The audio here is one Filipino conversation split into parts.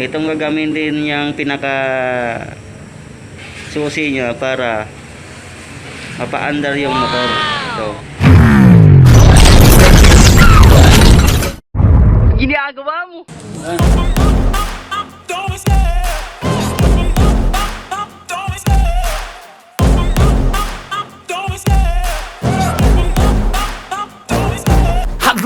Itong gagamitin din yung pinaka susi nyo para mapaandar yung motor. So, Ginagawa mo. I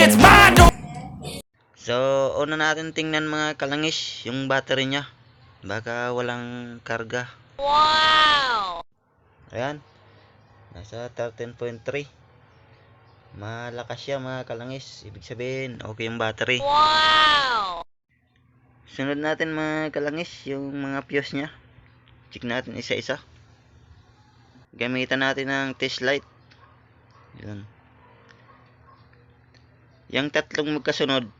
it's mine, don't so una natin tingnan mga kalangis yung battery niya. Baka walang karga. Wow! Ayan. Nasa 13.3. Malakas siya mga kalangis. Ibig sabihin, okay yung battery. Wow! Sunod natin mga kalangis, yung mga fuse niya. Check natin isa-isa. Gamitan natin ng test light. Yun. Yung tatlong magkasunod,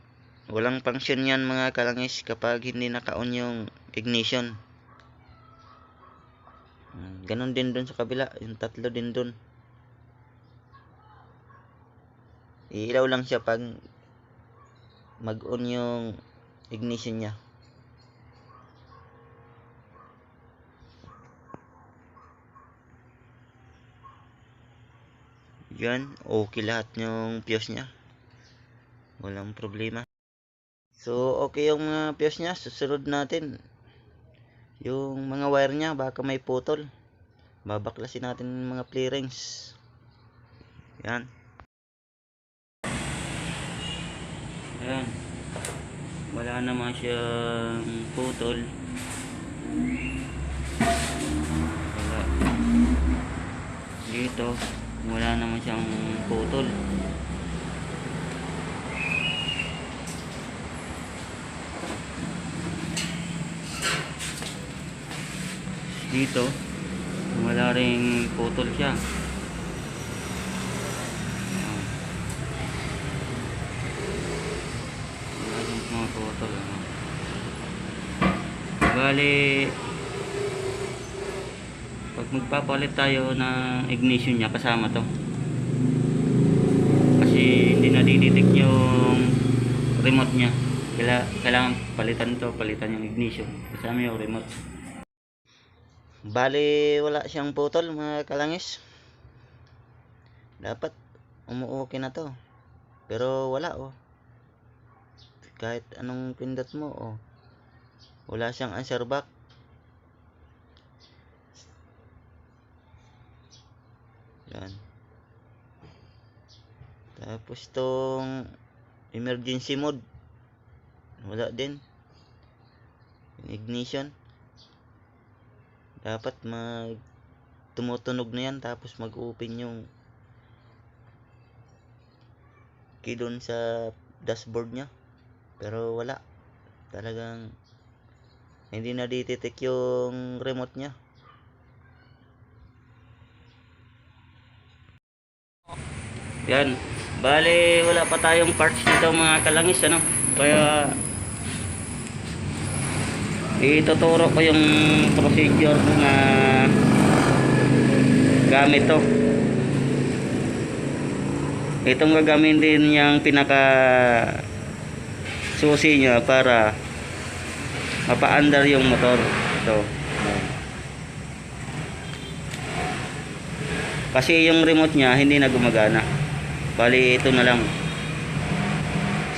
walang function yan mga kalangis kapag hindi naka-on yung ignition. Mm, Ganon din dun sa kabila, yung tatlo din dun. Iilaw lang siya pag mag-on yung ignition niya. Yan, okay lahat yung fuse niya. Walang problema. So, okay yung mga fuse niya. Susunod natin. Yung mga wire niya, baka may putol. Babaklasin natin yung mga play rings. Yan. Ayan. Wala naman siyang putol. Wala. Dito, wala naman siyang putol. Dito, wala ring putol siya. Wala ring mga putol. Ano. Bali, pag magpapalit tayo ng ignition niya kasama to kasi hindi na didetect yung remote niya Kaila, kailangan palitan to palitan yung ignition kasama yung remote bali wala siyang putol mga kalangis dapat umuuki na to pero wala oh kahit anong pindot mo oh wala siyang answer back Yan. Tapos tong emergency mode. Wala din. Ignition. Dapat mag tumutunog na yan tapos mag-open yung key doon sa dashboard niya. Pero wala. Talagang hindi na detect yung remote niya. Yan. Bale, wala pa tayong parts dito mga kalangis, ano? Kaya, ituturo ko yung procedure na gamit to. Itong gagamitin din yung pinaka susi nyo para mapaandar yung motor. Ito. Kasi yung remote niya hindi na gumagana. Bali ito na lang.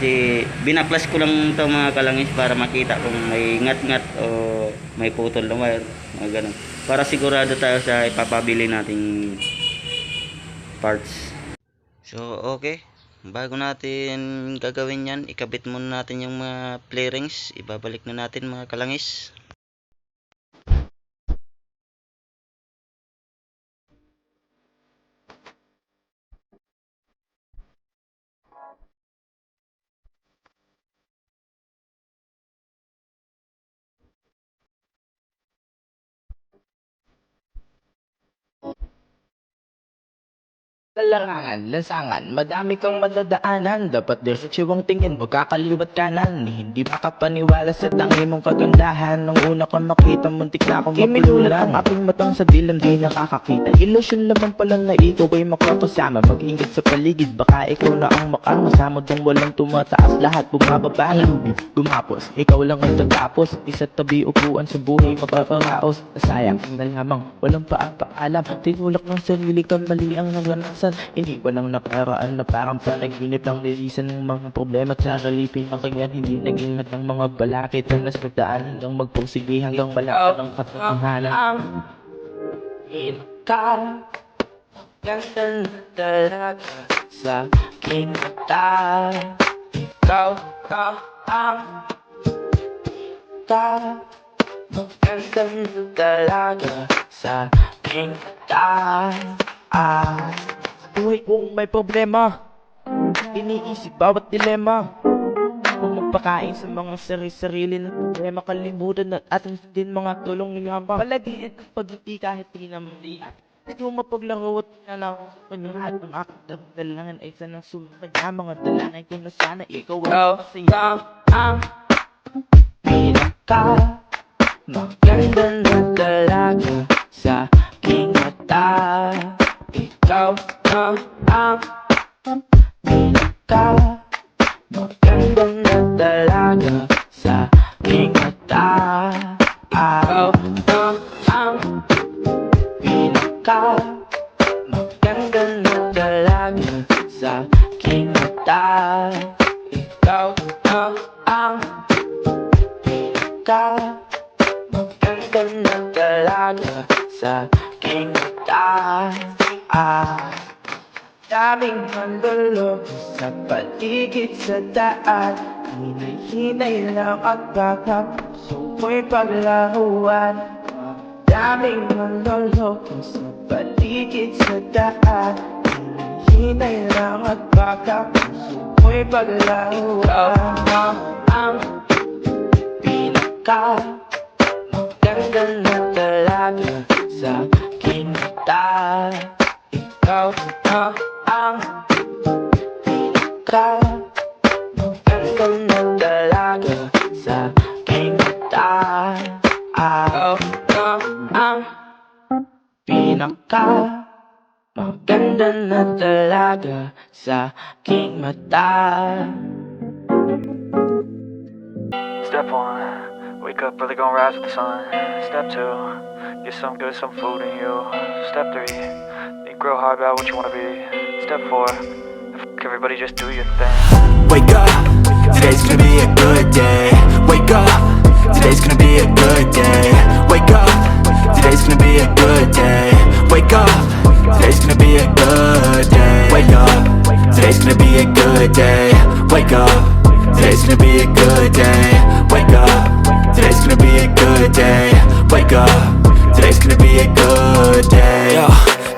Kasi binaklas ko lang to mga kalangis para makita kung may ngat-ngat o may putol na wire. Mga ganun. Para sigurado tayo sa ipapabili nating parts. So okay. Bago natin gagawin yan, ikabit muna natin yung mga play rings. Ibabalik na natin mga kalangis. Larangan, lansangan, madami kang madadaanan. Dapat diretso ang tingin mo, kakaliwat kanan. Hindi makapaniwala sa tangi mong kagandahan. Nung una ko makita, muntik na akong mapinulat Ang aking matang sa dilim, di nakakakita. Ilusyon naman pala na ikaw ay makakasama. Mag-ingat sa paligid, baka ikaw na ang makakasama. Dong walang tumataas, lahat bumababa Lubi, gumapos, ikaw lang ang tatapos. Isa tabi upuan sa buhay, mapaparaos. Nasayang na lamang, walang paapaalam. Tinulak ng sarili kang mali ang kadalasan hindi ko lang nakaraan na parang panaginip ng nilisan ng mga problema. At sakalipin ang kanya hindi nag-ingat ng mga balakit na nasagdaan hanggang magpursige hanggang malakot ng katotohanan. Um, um, um Itara Ganda talaga sa kita Ikaw ka ang um, Itara Ganda talaga sa kita Ah. Buhay kong may problema. Iniisip bawat dilema. Kung magpakain sa mga sarili-sarili na problema Kalimutan at atin din mga tulong ng hamba Palagiin ang pagdating kahit di naman di Hindi mo mapaglaro at nalaw Lahat ng aking dalangan ay sanang sumunod na mga dalangan ko na sana ikaw ang masaya ang pinaka Maganda na talaga sa aking mata. Ikaw Uh-huh. Um. I'm, I'm, daan Hinay-hinay lang at baka puso ko'y paglaruan. Daming manlolo sa paligid sa daan Hinay lang at baka puso ko'y paglaruan. Ikaw ang pinaka Maganda na talaga sa mata. Ikaw na ang pinaka pinaka Maganda na talaga sa aking mata Step one, wake up early, gonna rise with the sun. Step two, get some good, some food in you. Step three, think real hard about what you wanna be. Step four, f- everybody just do your thing. Wake up, Wake up,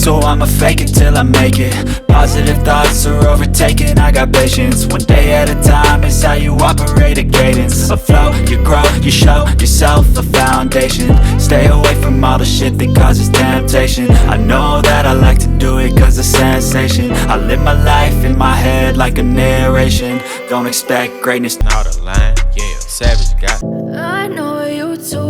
Yeah, So I'ma fake it till I make it. Positive thoughts are overtaken. I got patience. One day at a time is how you operate a cadence. A flow, you grow, you show yourself a foundation. Stay away from all the shit that causes temptation. I know that I like to do it cause it's sensation. I live my life in my head like a narration. Don't expect greatness. Out of line, yeah, savage got I know you told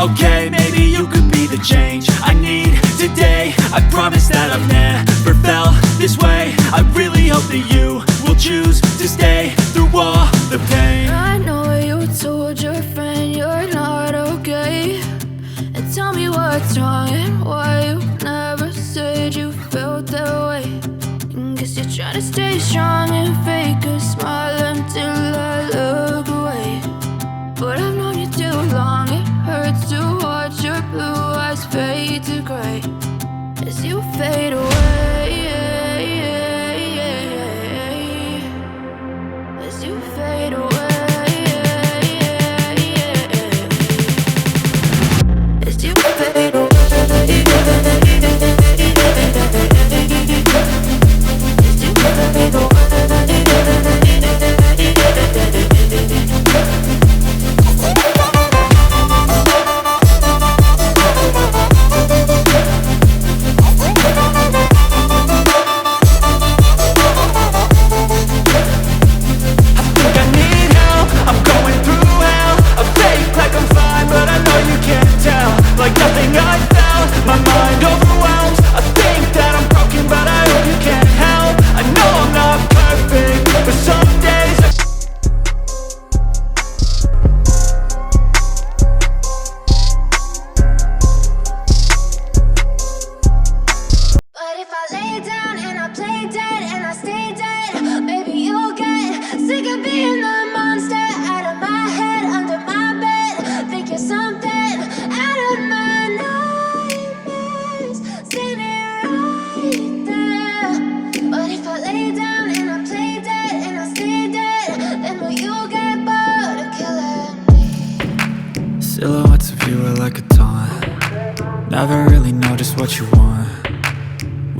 Okay, fade.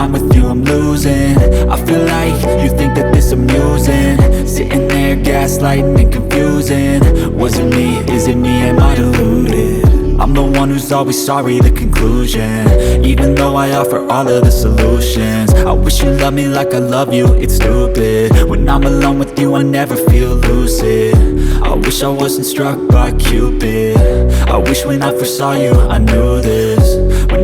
I'm with you I'm losing. I feel like you think that this amusing. Sitting there gaslighting and confusing. Was it me, is it me, am I deluded? I'm the one who's always sorry, the conclusion. Even though I offer all of the solutions. I wish you loved me like I love you, it's stupid. When I'm alone with you I never feel lucid. I wish I wasn't struck by Cupid. I wish when I first saw you I knew this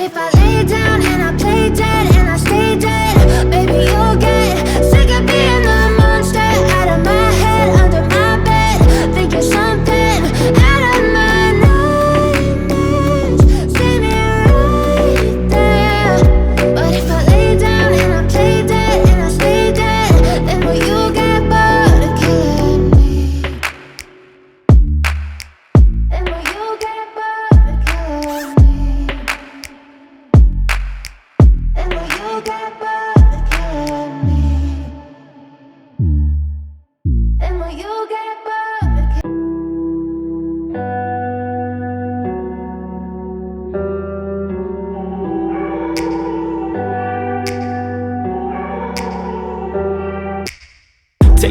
But if I lay down and I play dead and I stay dead, baby, you'll get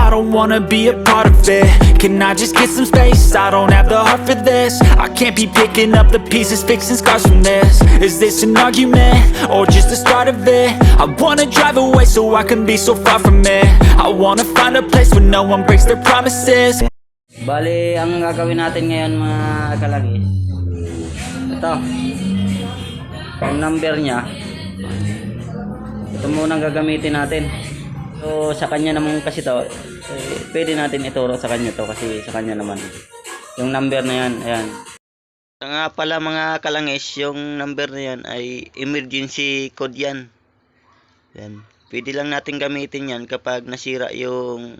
I don't wanna be a part of it Can I just get some space? I don't have the heart for this I can't be picking up the pieces, fixing scars from this Is this an argument, or just the start of it? I wanna drive away so I can be so far from it I wanna find a place where no one breaks their promises Bali, ang gagawin natin ngayon mga kalangis. Ito. Yung number niya. Ito muna ang gagamitin natin. So, sa kanya naman kasi to, eh, pwede natin ituro sa kanya to kasi sa kanya naman. Yung number na yan, ayan. Ito nga pala mga kalangis, yung number na yan ay emergency code yan. Yan. Pwede lang natin gamitin yan kapag nasira yung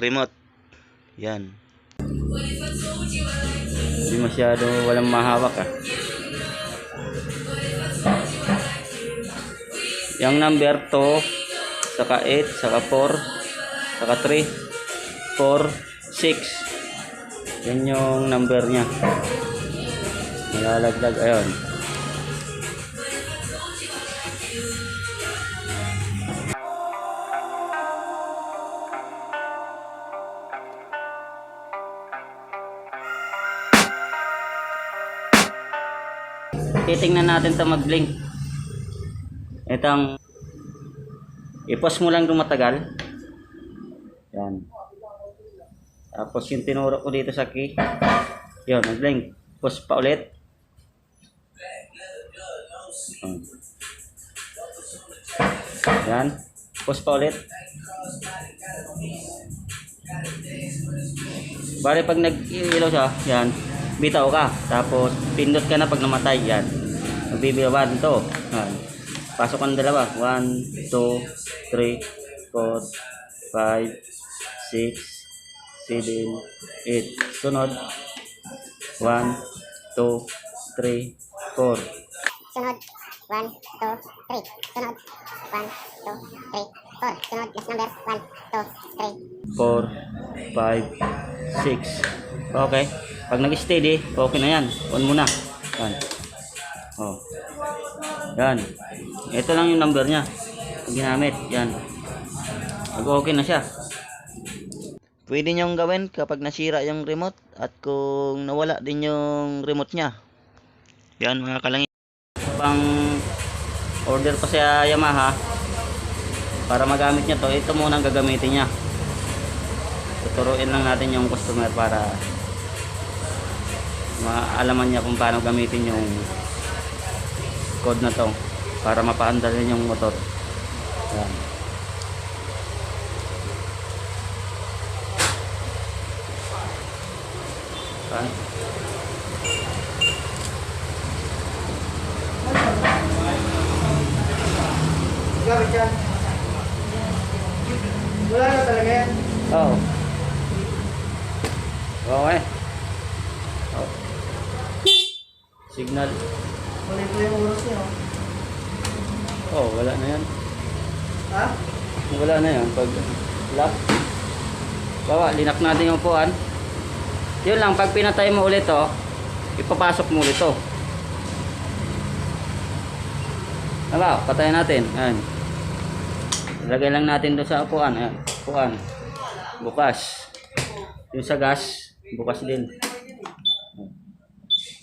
remote. Yan. Hindi masyado walang mahawak ah. Yung number 2, saka 8, saka 4, saka 3, 4, 6. Yan yung number niya. Nalalaglag. Ayun. Titingnan natin to mag-blink. Itong i-pause mo lang kung matagal. Yan. Tapos yung tinuro ko dito sa key. Yun, nag-blink. Pause pa ulit. Hmm. Yan. Pause pa ulit. Bale pag nag-ilaw siya, yan, bitaw ka. Tapos pindot ka na pag namatay, yan. Magbibilang 1, 2. Yan. Pasok ka ng dalawa. 1, 2, 3, 4, 5, 6, 7, 8. Sunod. 1, 2, 3, 4. Sunod. 1, 2, 3. Sunod. 1, 2, 3, 4. Sunod. Next number. 1, 2, 3. 4, 5, 6. Okay. Pag nag-steady, okay na yan. On muna. Yan. Oh. Yan. Ito lang yung number niya. Ginamit. Yan. Pag okay na siya. Pwede niyong gawin kapag nasira yung remote at kung nawala din yung remote niya. Yan mga kalangi. Pang order pa sa Yamaha para magamit niya to, ito muna ang gagamitin niya. Tuturuin lang natin yung customer para maalaman niya kung paano gamitin yung code na to para mapaandar yung motor. Yan. Saan? Wala na talaga yan. Oo. Okay. Oh. Signal. Mali po yung oras niyo. Oh, wala na yan. Ha? Wala na yan. Pag lock. Bawa, linak natin yung upuan. Yun lang, pag pinatay mo ulit to, ipapasok mo ulit to. Diba? Patayin natin. Ayan. Ilagay lang natin doon sa upuan. Ayan. Upuan. Bukas. Yung sa gas, bukas din.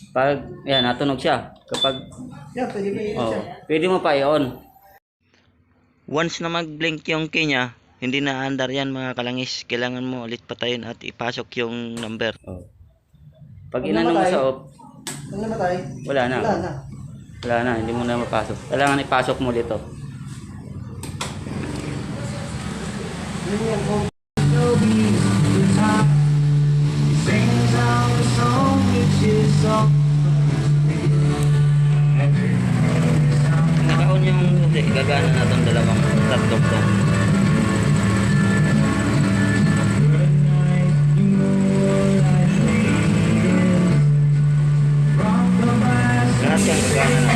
Pag, yan, natunog siya. Kapag Yan, pwede kayo Oh, siya. pwede mo pa i-on. Once na mag-blink yung key niya, hindi na andar yan mga kalangis. Kailangan mo ulit patayin at ipasok yung number. Oh. Pag Pag inano mo sa off, Pag namatay, wala na. wala na. Wala na, hindi mo na mapasok. Kailangan ipasok mo dito. Yun yung Nakaon yung hindi, gagana na itong dalawang tatlong to. Lahat yung gagana na.